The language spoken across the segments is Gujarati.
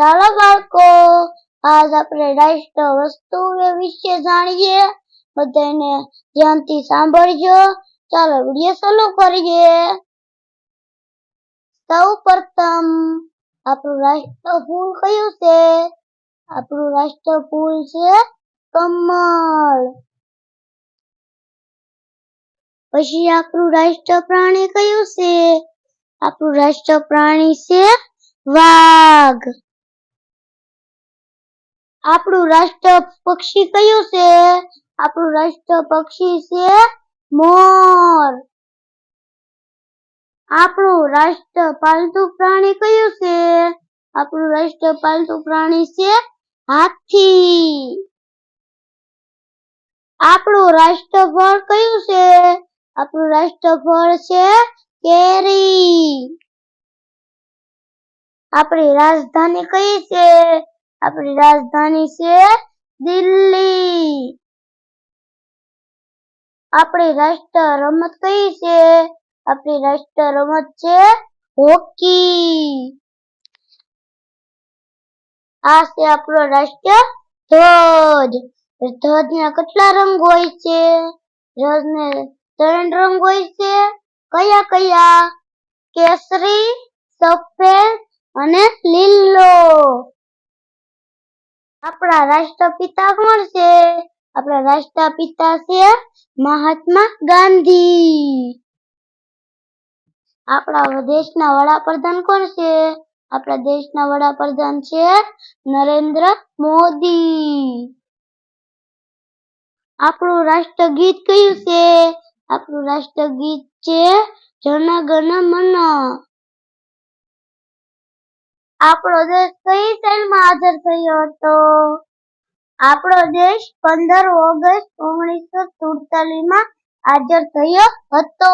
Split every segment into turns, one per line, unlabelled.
ચાલો બાળકો, આજ આપણે રાષ્ટ્ર વસ્તુ વિશે જાણીએ. બધાને ધ્યાનથી સાંભળજો. ચાલો વીડિયો શરૂ કરીએ. સૌ પ્રથમ આપણું રાષ્ટ્ર ફૂલ કયું છે? આપણું રાષ્ટ્ર ફૂલ છે કમળ. પછી આપણું રાષ્ટ્ર પ્રાણી કયું છે? આપણું રાષ્ટ્ર પ્રાણી છે વાઘ. આપણું રાષ્ટ્ર પક્ષી કયું છે? આપણું રાષ્ટ્ર પક્ષી છે મોર. આપણું રાષ્ટ્ર પાલતુ પ્રાણી કયું છે? આપણું રાષ્ટ્ર પાલતુ પ્રાણી છે હાથી. આપણું રાષ્ટ્ર કયું છે? આપણું રાષ્ટ્ર છે કેરી. આપણી રાજધાની કઈ છે? આપણી રાજધાની છે દિલ્હી. આપણી રાષ્ટ્ર રમત કઈ છે? આપણી રાષ્ટ્ર રમત છે હોકી. આ છે આપણો રાષ્ટ્ર ધ્વજ. ધ્વજના કેટલા રંગ હોય છે? ધ્વજને ત્રણ રંગ હોય છે. કયા કયા? કેસરી, સફેદ અને આપણા રાષ્ટ્રપિતા કોણ છે? આપણા રાષ્ટ્રપિતા છે મહાત્મા ગાંધી. આપણા દેશના વડાપ્રધાન કોણ છે? આપણા દેશના વડાપ્રધાન છે નરેન્દ્ર મોદી. આપણું રાષ્ટ્રગીત કયું છે? આપણું રાષ્ટ્રગીત છે જનગણ મન. આપણો દેશ કઈ સાલમાં હાજર થયો હતો? આપણો દેશ પંદર ઓગસ્ટ ઓગણીસો સુડતાલીસમાં હાજર થયો હતો.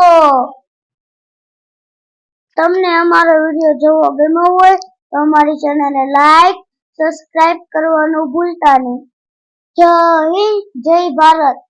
તમને અમારો વીડિયો જોવો ગમ્યો હોય તો અમારી ચેનલને લાઈક, સબસ્ક્રાઇબ કરવાનું ભૂલતા નહીં. જય હિન્દ, જય ભારત.